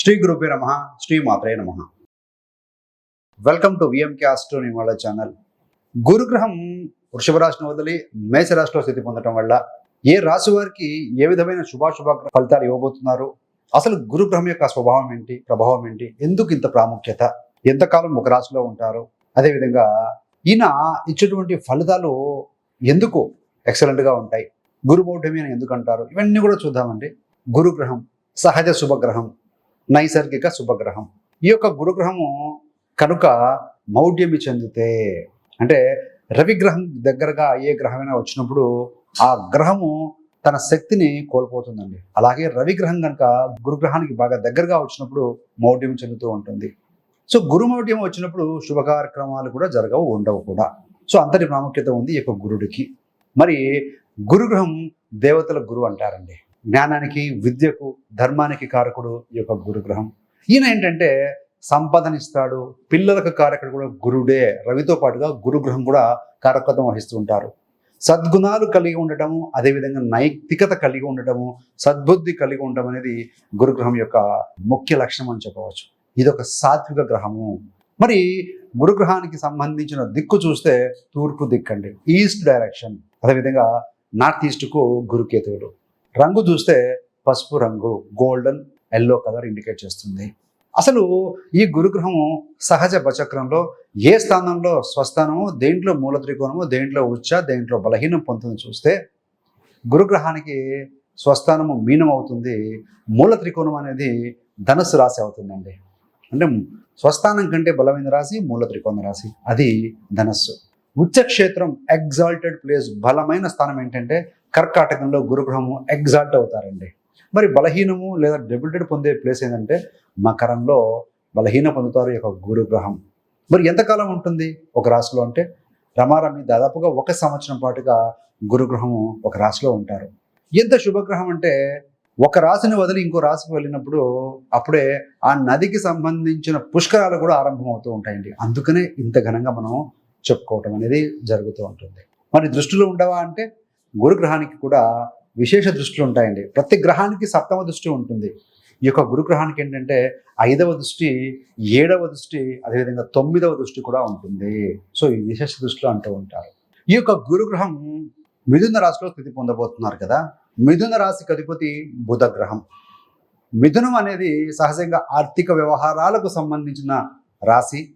శ్రీ గురుపే నమ శ్రీ మాత్రే నమ. Welcome to VMK ఆస్ట్రోని వాళ్ళ ఛానల్ గురుగ్రహం వృషభ రాశిని వదిలి మేషరాశిలో స్థితి పొందడం వల్ల ఏ రాశి వారికి ఏ విధమైన శుభాశుభ ఫలితాలు ఇవ్వబోతున్నారు? అసలు గురుగ్రహం యొక్క స్వభావం ఏంటి? ప్రభావం ఏంటి? ఎందుకు ఇంత ప్రాముఖ్యత? ఎంతకాలం ఒక రాశిలో ఉంటారు? అదేవిధంగా ఈయన ఇచ్చేటువంటి ఫలితాలు ఎందుకు ఎక్సలెంట్గా ఉంటాయి? ఉంటాయి గురుమౌఢ్యమి అని ఎందుకు అంటారు? ఇవన్నీ కూడా చూద్దామండి. గురుగ్రహం సహజ శుభగ్రహం నైసర్గిక శుభగ్రహం. ఈ యొక్క గురుగ్రహము కనుక మౌఢ్యమి చెందితే అంటే రవిగ్రహం దగ్గరగా ఏ గ్రహమైనా వచ్చినప్పుడు ఆ గ్రహము తన శక్తిని కోల్పోతుందండి. అలాగే రవిగ్రహం కనుక గురుగ్రహానికి బాగా దగ్గరగా వచ్చినప్పుడు మౌఢ్యం చెందుతూ ఉంటుంది. సో గురుమౌఢ్యం వచ్చినప్పుడు శుభ కార్యక్రమాలు కూడా జరగవు ఉండవు కూడా. సో అంతటి ప్రాముఖ్యత ఉంది ఈ యొక్క గురుడికి. మరి గురుగ్రహం దేవతల గురువు అంటారండి. జ్ఞానానికి విద్యకు ధర్మానికి కారకుడు ఈ యొక్క గురుగ్రహం. ఈయన ఏంటంటే సంపదనిస్తాడు పిల్లలకు కారకుడు కూడా గురుడే. రవితో పాటుగా గురుగ్రహం కూడా కారకత్వం వహిస్తూ ఉంటారు. సద్గుణాలు కలిగి ఉండటము అదేవిధంగా నైతికత కలిగి ఉండటము సద్బుద్ధి కలిగి ఉండడం అనేది గురుగ్రహం యొక్క ముఖ్య లక్షణం అని చెప్పవచ్చు. ఇది ఒక సాత్విక గ్రహము. మరి గురుగ్రహానికి సంబంధించిన దిక్కు చూస్తే తూర్పు దిక్కండి. East direction. అదేవిధంగా నార్త్ ఈస్ట్కు గురుకేతువులు. రంగు చూస్తే పసుపు రంగు గోల్డెన్ ఎల్లో కలర్ ఇండికేట్ చేస్తుంది. అసలు ఈ గురుగ్రహము సహజ బచక్రంలో ఏ స్థానంలో స్వస్థానము దేంట్లో మూల త్రికోణము దేంట్లో ఉచ్చ దేంట్లో బలహీనం పొందుతుంది చూస్తే గురుగ్రహానికి స్వస్థానము మీనం అవుతుంది మూల త్రికోణం అనేది ధనుసు రాశి అవుతుందండి. అంటే స్వస్థానం కంటే బలమైన రాశి మూల త్రికోణ రాశి. అది ధనస్సు. ఉచ్చక్షేత్రం ఎగ్జాల్టెడ్ ప్లేస్ బలమైన స్థానం ఏంటంటే కర్కాటకంలో గురుగ్రహము ఎగ్జాల్ట్ అవుతారండి. మరి బలహీనము లేదా డెబిటెడ్ పొందే ప్లేస్ ఏంటంటే మకరంలో బలహీన పొందుతారు ఈ యొక్క గురుగ్రహం. మరి ఎంతకాలం ఉంటుంది ఒక రాశిలో అంటే? రమారమి దాదాపుగా ఒక సంవత్సరం పాటుగా గురుగ్రహము ఒక రాశిలో ఉంటారు. ఎంత శుభగ్రహం అంటే ఒక రాశిని వదిలి ఇంకో రాశికి వెళ్ళినప్పుడు అప్పుడే ఆ నదికి సంబంధించిన పుష్కరాలు కూడా ఆరంభమవుతూ ఉంటాయండి. అందుకనే ఇంత ఘనంగా మనం చెప్పుకోవటం అనేది జరుగుతూ ఉంటుంది. మరి దృష్టిలో ఉండవా అంటే గురుగ్రహానికి కూడా విశేష దృష్టిలు ఉంటాయండి. ప్రతి గ్రహానికి సప్తమ దృష్టి ఉంటుంది. ఈ యొక్క గురుగ్రహానికి ఏంటంటే ఐదవ దృష్టి ఏడవ దృష్టి అదేవిధంగా తొమ్మిదవ దృష్టి కూడా ఉంటుంది. సో ఈ విశేష దృష్టిలో అంటూ ఉంటారు. ఈ యొక్క గురుగ్రహం మిథున రాశిలో స్థితి పొందబోతున్నారు కదా? మిథున రాశికి అధిపతి బుధ గ్రహం. మిథునం అనేది సహజంగా ఆర్థిక వ్యవహారాలకు సంబంధించిన రాశి.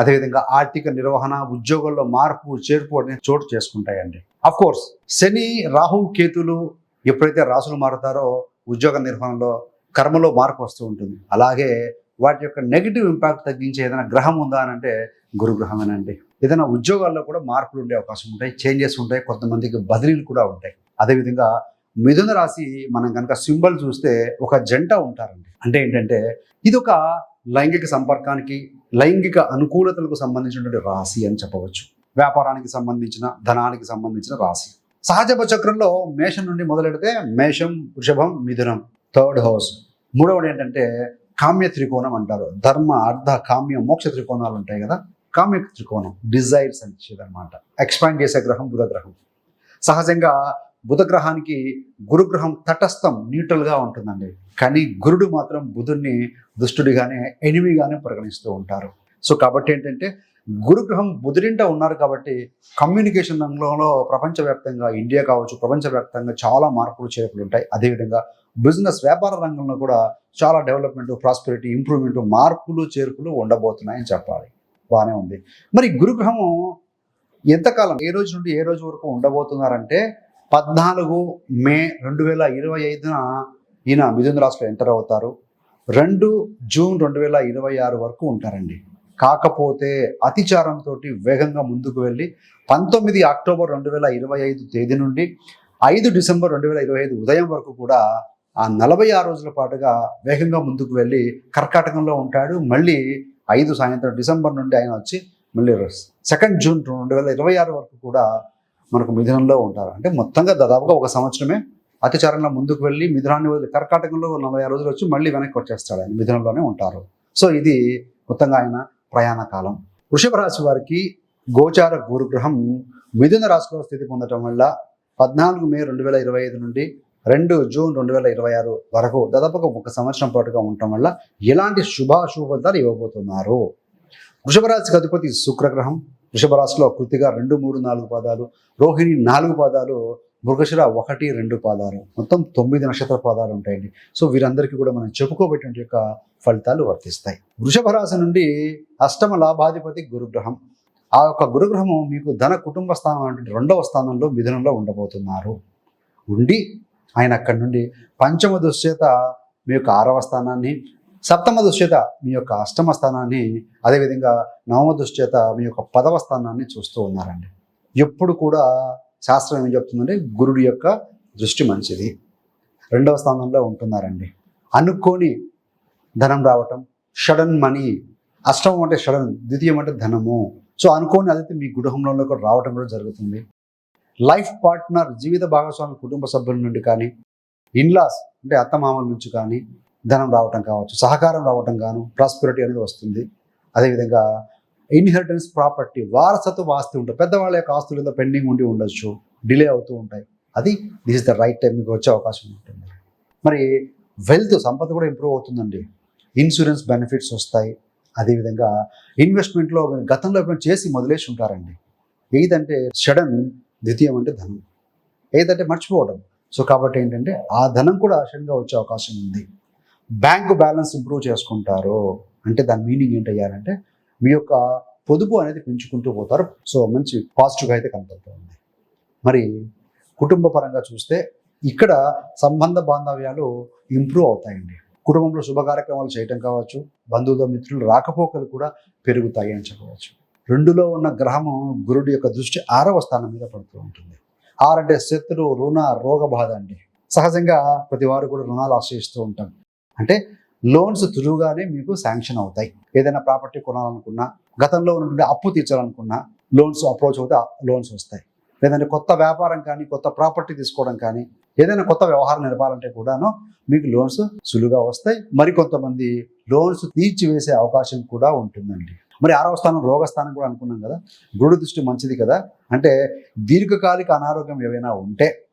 అదేవిధంగా ఆర్థిక నిర్వహణ ఉద్యోగంలో మార్పు చేర్పు అనేది చోటు చేసుకుంటాయండి. కోర్స్ శని రాహు కేతులు ఎప్పుడైతే రాసులు మారుతారో ఉద్యోగ నిర్వహణలో కర్మలో మార్పు వస్తూ ఉంటుంది. అలాగే వాటి యొక్క నెగిటివ్ ఇంపాక్ట్ తగ్గించే ఏదైనా గ్రహం ఉందా అని అంటే గురుగ్రహమేనండి. ఏదైనా ఉద్యోగాల్లో కూడా మార్పులు ఉండే అవకాశం ఉంటాయి చేంజెస్ ఉంటాయి కొంతమందికి బదిలీలు కూడా ఉంటాయి. అదేవిధంగా మిథున రాశి మనం కనుక సింబల్ చూస్తే ఒక జంట ఉంటారండి. అంటే ఏంటంటే ఇది ఒక లైంగిక సంపర్కానికి లైంగిక అనుకూలతలకు సంబంధించినటువంటి రాశి అని చెప్పవచ్చు. వ్యాపారానికి సంబంధించిన ధనానికి సంబంధించిన రాశి. సహజ చక్రంలో మేషం నుండి మొదలెడితే మేషం వృషభం మిథునం థర్డ్ హౌస్. మూడవది ఏంటంటే కామ్య త్రికోణం అంటారు. ధర్మ అర్ధ కామ్య మోక్ష త్రికోణాలు ఉంటాయి కదా? కామ్య త్రికోణం డిజైర్స్ అని అనమాట ఎక్స్పాండ్ చేసే గ్రహం బుధ గ్రహం. సహజంగా బుధగ్రహానికి గురుగ్రహం తటస్థం న్యూట్రల్గా ఉంటుందండి. కానీ గురుడు మాత్రం బుధుడిని దుష్టుడిగానే ఎనిమిగానే పరిగణిస్తూ ఉంటారు. సో కాబట్టి ఏంటంటే గురుగ్రహం బుధుడింట ఉన్నారు కాబట్టి కమ్యూనికేషన్ రంగంలో ప్రపంచవ్యాప్తంగా ఇండియా కావచ్చు ప్రపంచవ్యాప్తంగా చాలా మార్పులు చేర్పులు ఉంటాయి. అదేవిధంగా బిజినెస్ వ్యాపార రంగంలో కూడా చాలా డెవలప్మెంట్ ప్రాస్పెరిటీ ఇంప్రూవ్మెంట్ మార్పులు చేర్పులు ఉండబోతున్నాయని చెప్పాలి. బాగానే ఉంది. మరి గురుగ్రహము ఎంతకాలం ఏ రోజు నుండి ఏ రోజు వరకు ఉండబోతున్నారంటే పద్నాలుగు మే రెండు వేల ఇరవై ఐదున ఈయన మిథున రాశిలో ఎంటర్ అవుతారు. రెండు జూన్ రెండు వేల ఇరవై ఆరు వరకు ఉంటారండి. కాకపోతే అతిచారంతో వేగంగా ముందుకు వెళ్ళి పంతొమ్మిది అక్టోబర్ రెండు వేల ఇరవై ఐదు తేదీ నుండి ఐదు డిసెంబర్ రెండు వేల ఇరవై ఐదు ఉదయం వరకు కూడా ఆ నలభై ఆరు రోజుల పాటుగా వేగంగా ముందుకు వెళ్ళి కర్కాటకంలో ఉంటాడు. మళ్ళీ ఐదు సాయంత్రం డిసెంబర్ నుండి ఆయన వచ్చి మళ్ళీ సెకండ్ జూన్ రెండు వేల ఇరవై ఆరు వరకు కూడా మనకు మిథునంలో ఉంటారు. అంటే మొత్తంగా దాదాపుగా ఒక సంవత్సరమే అతిచారంలో ముందుకు వెళ్ళి మిథునాన్ని వదిలి కర్కాటకంలో నలభై ఆరు రోజులు వచ్చి మళ్ళీ వెనక్కి వచ్చేస్తాడు ఆయన మిథునంలోనే ఉంటారు. సో ఇది మొత్తంగా ఆయన ప్రయాణ కాలం. వృషభ రాశి వారికి గోచార గురుగ్రహం మిథున రాశిలో స్థితి పొందటం వల్ల పద్నాలుగు మే రెండు వేల ఇరవై ఐదు నుండి రెండు జూన్ రెండు వేల ఇరవై ఆరు వరకు దాదాపుగా ఒక సంవత్సరం పాటుగా ఉండటం వల్ల ఎలాంటి శుభాశుభ ఫలితాలు ఇవ్వబోతున్నారు? వృషభ రాశికి అధిపతి శుక్రగ్రహం. వృషభ రాశిలో కృతిగా రెండు మూడు నాలుగు పాదాలు రోహిణి నాలుగు పాదాలు మృగశిర ఒకటి రెండు పాదాలు. మొత్తం తొమ్మిది నక్షత్ర పాదాలు ఉంటాయండి. సో వీరందరికీ కూడా మనం చెప్పుకోబెట్టిన యొక్క ఫలితాలు వర్తిస్తాయి. వృషభ రాశి నుండి అష్టమ లాభాధిపతి గురుగ్రహం. ఆ యొక్క గురుగ్రహము మీకు ధన కుటుంబ స్థానం అంటే రెండవ స్థానంలో మిథునంలో ఉండబోతున్నారు. ఉండి ఆయన అక్కడి నుండి పంచమ దుశ్చేత మీ యొక్క ఆరవ స్థానాన్ని సప్తమ దుశ్చేత మీ యొక్క అష్టమ స్థానాన్ని అదేవిధంగా నవమ దుశ్చేత మీ యొక్క పదవ స్థానాన్ని చూస్తూ ఉన్నారండి. ఎప్పుడు కూడా శాస్త్రం ఏం చెప్తుందంటే గురుడి యొక్క దృష్టి మంచిది. రెండవ స్థానంలో ఉంటున్నారండి. అనుకోని ధనం రావటం షడన్ మనీ అష్టమం అంటే షడన్ ద్వితీయం అంటే ధనము. సో అనుకోని అదైతే మీ గృహంలో కూడా రావటం కూడా జరుగుతుంది. లైఫ్ పార్ట్నర్ జీవిత భాగస్వామి కుటుంబ సభ్యుల నుండి కానీ ఇన్లాస్ అంటే అత్తమామల నుంచి కానీ ధనం రావటం కావచ్చు సహకారం రావటం గాను ప్రాస్పెరిటీ అనేది వస్తుంది. అదేవిధంగా ఇన్హెరిటెన్స్ ప్రాపర్టీ వారసత్వ ఆస్తి ఉంటుంది. పెద్దవాళ్ళ యొక్క ఆస్తులు ఏదో పెండింగ్ ఉండి ఉండొచ్చు డిలే అవుతూ ఉంటాయి. అది this is the right time మీకు వచ్చే అవకాశం ఉంటుంది. మరి వెల్త్ సంపద కూడా ఇంప్రూవ్ అవుతుందండి. ఇన్సూరెన్స్ బెనిఫిట్స్ వస్తాయి. అదేవిధంగా ఇన్వెస్ట్మెంట్లో మీరు గతంలో ఎప్పుడైనా చేసి మొదలేసి ఉంటారండి. ఏదంటే షడన్ ద్వితీయం అంటే ధనం. ఏదంటే మర్చిపోవడం సో కాబట్టి ఏంటంటే ఆ ధనం కూడా సడన్గా వచ్చే అవకాశం ఉంది. బ్యాంకు బ్యాలెన్స్ ఇంప్రూవ్ చేసుకుంటారు అంటే దాని మీనింగ్ ఏంటయ్యారంటే మీ యొక్క పొదుపు అనేది పెంచుకుంటూ పోతారు. సో మంచి పాజిటివ్గా అయితే కనపడుతుంది మరి కుటుంబ పరంగా చూస్తే ఇక్కడ సంబంధ బాంధవ్యాలు ఇంప్రూవ్ అవుతాయండి. కుటుంబంలో శుభ కార్యక్రమాలు చేయటం కావచ్చు బంధువుల మిత్రులు రాకపోకలు కూడా పెరుగుతాయి అని చెప్పవచ్చు. రెండులో ఉన్న గ్రహము గురుడి యొక్క దృష్టి ఆరవ స్థానం మీద పడుతూ ఉంటుంది. ఆరంటే శత్రు రుణ రోగ బాధ అండి. సహజంగా ప్రతి వారు కూడా రుణాలు ఆశ్రయిస్తూ ఉంటాం. అంటే లోన్స్ త్రూగానే మీకు శాంక్షన్ అవుతాయి. ఏదైనా ప్రాపర్టీ కొనాలనుకున్నా గతంలో ఉన్నటువంటి అప్పు తీర్చాలనుకున్నా లోన్స్ అప్రోచ్ అవుతే లోన్స్ వస్తాయి. లేదంటే కొత్త వ్యాపారం కానీ కొత్త ప్రాపర్టీ తీసుకోవడం కానీ ఏదైనా కొత్త వ్యవహారం నడపాలంటే కూడాను మీకు లోన్స్ సులువుగా వస్తాయి. మరికొంతమంది లోన్స్ తీర్చివేసే అవకాశం కూడా ఉంటుందండి. మరి ఆరవ స్థానం రోగస్థానం కూడా అనుకున్నాం కదా? గురుడు దృష్టి మంచిది కదా? అంటే దీర్ఘకాలిక అనారోగ్యం ఏవైనా ఉంటే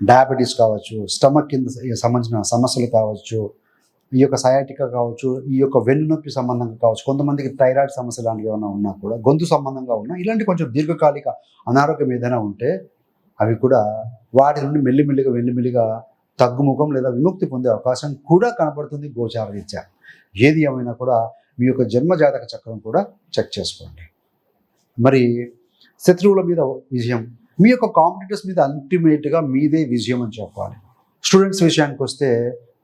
డయాబెటీస్ కావచ్చు స్టమక్ కింద సంబంధించిన సమస్యలు కావచ్చు ఈ యొక్క సయాటికా కావచ్చు ఈ యొక్క వెన్నునొప్పి సంబంధంగా కావచ్చు కొంతమందికి థైరాయిడ్ సమస్య లాంటివి ఏమైనా ఉన్నా కూడా గొంతు సంబంధంగా ఉన్నా ఇలాంటి కొంచెం దీర్ఘకాలిక అనారోగ్యం ఏదైనా ఉంటే అవి కూడా వాటి నుండి మెల్లిమెల్లిగా వెల్లిమెల్లిగా తగ్గుముఖం లేదా విముక్తి పొందే అవకాశం కూడా కనబడుతుంది గోచార రీత్యా ఏది ఏమైనా కూడా మీ యొక్క జన్మజాతక చక్రం కూడా చెక్ చేసుకోండి. మరి శత్రువుల మీద విజయం మీ యొక్క కాంపిటేటర్స్ మీద అల్టిమేట్గా మీదే విజయం అని చెప్పాలి. స్టూడెంట్స్ విషయానికి వస్తే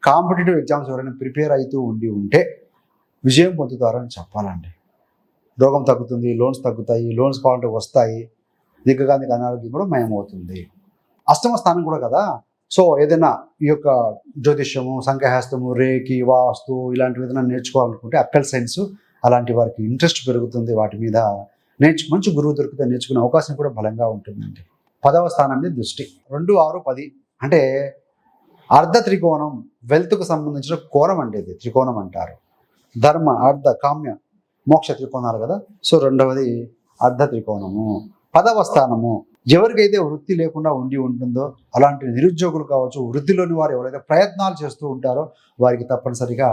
కాంపిటేటివ్ ఎగ్జామ్స్ ఎవరైనా ప్రిపేర్ అవుతూ ఉండి ఉంటే విజయం పొందుతారని చెప్పాలండి. రోగం తగ్గుతుంది లోన్స్ తగ్గుతాయి లోన్స్ కావాలంటే వస్తాయి. దిగ్గగానికి అనారోగ్యం కూడా మయమవుతుంది. అష్టమ స్థానం కూడా కదా? సో ఏదైనా ఈ యొక్క జ్యోతిష్యము సంఖ్యాహస్తము రేకి వాస్తు ఇలాంటివి ఏదైనా నేర్చుకోవాలనుకుంటే అక్కల్ సైన్స్ అలాంటి వారికి ఇంట్రెస్ట్ పెరుగుతుంది వాటి మీద. నేర్చు మంచి గురువు దొరికితే నేర్చుకునే అవకాశం కూడా బలంగా ఉంటుందండి. పదవ స్థానం మీద దృష్టి. రెండు ఆరు పది అంటే అర్ధ త్రికోణం వెల్త్కు సంబంధించిన కోణం అండి ఇది త్రికోణం అంటారు. ధర్మ అర్ధ కామ్య మోక్ష త్రికోణాలు కదా? సో రెండవది అర్ధ త్రికోణము. పదవ స్థానము ఎవరికైతే వృత్తి లేకుండా ఉండి ఉంటుందో అలాంటి నిరుద్యోగులు కావచ్చు వృత్తిలోని వారు ఎవరైతే ప్రయత్నాలు చేస్తూ ఉంటారో వారికి తప్పనిసరిగా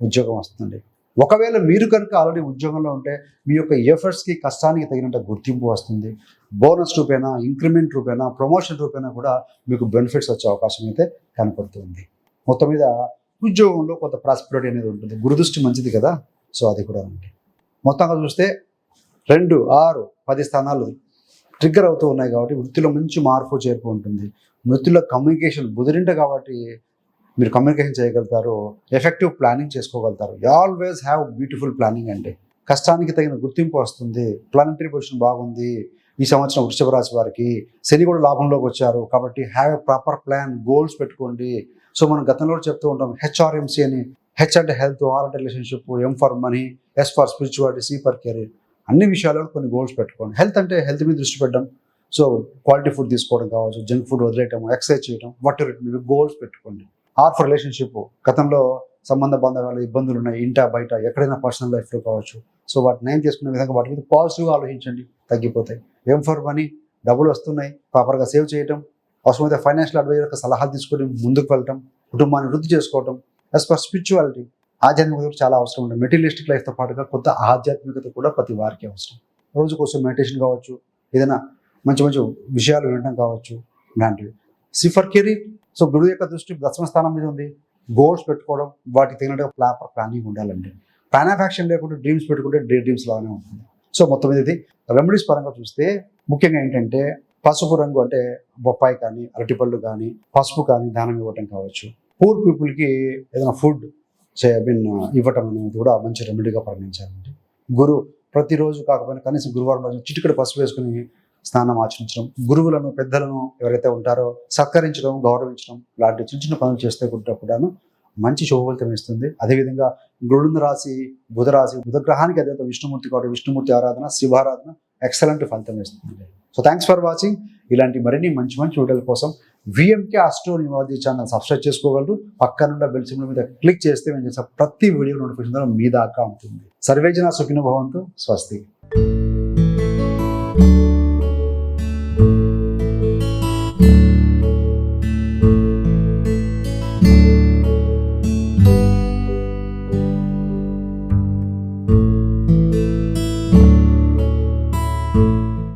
ఉద్యోగం వస్తుంది ఒకవేళ మీరు కనుక ఆల్రెడీ ఉద్యోగంలో ఉంటే మీ యొక్క ఎఫర్ట్స్కి కష్టానికి తగినంత గుర్తింపు వస్తుంది. బోనస్ రూపేనా ఇంక్రిమెంట్ రూపేనా ప్రమోషన్ రూపేనా కూడా మీకు బెనిఫిట్స్ వచ్చే అవకాశం అయితే కనపడుతుంది. మొత్తం మీద ఉద్యోగంలో కొంత ప్రాస్పెరిటీ అనేది ఉంటుంది. గురుదృష్టి మంచిది కదా? సో అది కూడా ఉంది. మొత్తంగా చూస్తే రెండు ఆరు పది స్థానాలు ట్రిగ్గర్ అవుతూ ఉన్నాయి కాబట్టి వృత్తిలో మంచి మార్పు చేర్పు ఉంటుంది వృత్తిలో కమ్యూనికేషన్ బుదిరింట కాబట్టి మీరు కమ్యూనికేషన్ చేయగలుగుతారు ఎఫెక్టివ్ ప్లానింగ్ చేసుకోగలుగుతారు. ఆల్వేస్ హ్యావ్ బ్యూటిఫుల్ ప్లానింగ్ అండి. కష్టానికి తగిన గుర్తింపు వస్తుంది ప్లానిటరీ పొజిషన్ బాగుంది. ఈ సంవత్సరం వృషభ రాశి వారికి శని కూడా లాభంలోకి వచ్చారు కాబట్టి have a proper plan goals పెట్టుకోండి. సో మనం గతంలో చెప్తూ ఉంటాం హెచ్ఆర్ఎంసీ అని హెచ్ అంటే హెల్త్ ఆర్ అంటే relationship M for money S for spirituality C for career అన్ని విషయాల్లో కొన్ని గోల్స్ పెట్టుకోండి. హెల్త్ అంటే హెల్త్ మీద దృష్టి పెట్టడం. సో క్వాలిటీ ఫుడ్ తీసుకోవడం కావచ్చు జంక్ ఫుడ్ వదిలేయటం ఎక్సర్సైజ్ చేయడం వాట్ మీరు గోల్స్ పెట్టుకోండి. ఆర్ ఫర్ రిలేషన్షిప్ గతంలో సంబంధ బాంధవ్యాలు ఇబ్బందులు ఉన్నాయి ఇంట బయట ఎక్కడైనా పర్సనల్ లైఫ్లో కావచ్చు. సో వాటిని నయం చేసుకునే విధంగా వాటి మీద పాజిటివ్గా ఆలోచించండి తగ్గిపోతాయి. ఏం ఫర్ మనీ డబ్బులు వస్తున్నాయి ప్రాపర్గా సేవ్ చేయటం అవసరమైతే ఫైనాన్షియల్ అడ్వైజర్ యొక్క సలహాలు తీసుకొని ముందుకు వెళ్ళటం కుటుంబాన్ని వృద్ధి చేసుకోవటం యాజ్ పర్ స్పిరిచువాలిటీ ఆధ్యాత్మికత చాలా అవసరం ఉంటుంది. మెటీరియలిస్టిక్ లైఫ్తో పాటుగా కొత్త ఆధ్యాత్మికత కూడా ప్రతి వారికి అవసరం. రోజు కోసం మెడిటేషన్ కావచ్చు ఏదైనా మంచి మంచి విషయాలు వినడం కావచ్చు ఇలాంటివి. సిఫర్ కెరీర్ సో గురువు యొక్క దృష్టి దశమ స్థానం మీద ఉంది. గోల్స్ పెట్టుకోవడం వాటికి తగినట్టుగా ప్రాపర్ ప్లానింగ్ ఉండాలండి. ప్లాన్ ఆఫ్ యాక్షన్ లేకుండా డ్రీమ్స్ పెట్టుకుంటే డ్రీ డ్రీమ్స్ లాగానే ఉంటుంది. సో మొత్తం ఇది. రెమెడీస్ పరంగా చూస్తే ముఖ్యంగా ఏంటంటే పసుపు రంగు అంటే బొప్పాయి కానీ అరటిపళ్ళు కానీ పసుపు కానీ దానం ఇవ్వటం కావచ్చు. పూర్ పీపుల్కి ఏదైనా ఫుడ్ ఐ మీన్ ఇవ్వటం అనేది కూడా మంచి రెమెడీగా పరిగణించాలండి. గురు ప్రతిరోజు కాకపోయినా కనీసం గురువారం రోజు చిటికడ పసుపు వేసుకుని స్నానం ఆచరించడం గురువులను పెద్దలను ఎవరైతే ఉంటారో సత్కరించడం గౌరవించడం లాంటి చిన్న చిన్న పనులు చేస్తే కూడా కూడాను మంచి శుభఫలితం ఇస్తుంది. అదేవిధంగా గురుడు రాశి బుధ రాశి బుధగ్రహానికి అదే విష్ణుమూర్తి కాబట్టి విష్ణుమూర్తి ఆరాధన శివారాధన ఎక్సలెంట్ ఫలితం ఇస్తుంది. సో థ్యాంక్స్ ఫర్ వాచింగ్ ఇలాంటి మరిన్ని మంచి మంచి వీడియోల కోసం విఎంకే అస్ట్రో నివాది ఛానల్ సబ్స్క్రైబ్ చేసుకోగలరు. పక్కనున్న బెల్ సింబల్ మీద క్లిక్ చేస్తే మేము చేసే ప్రతి వీడియో నోటిఫికేషన్ మీ దాకా ఉంటుంది సర్వేజన సుఖిన భవంతు స్వస్తి.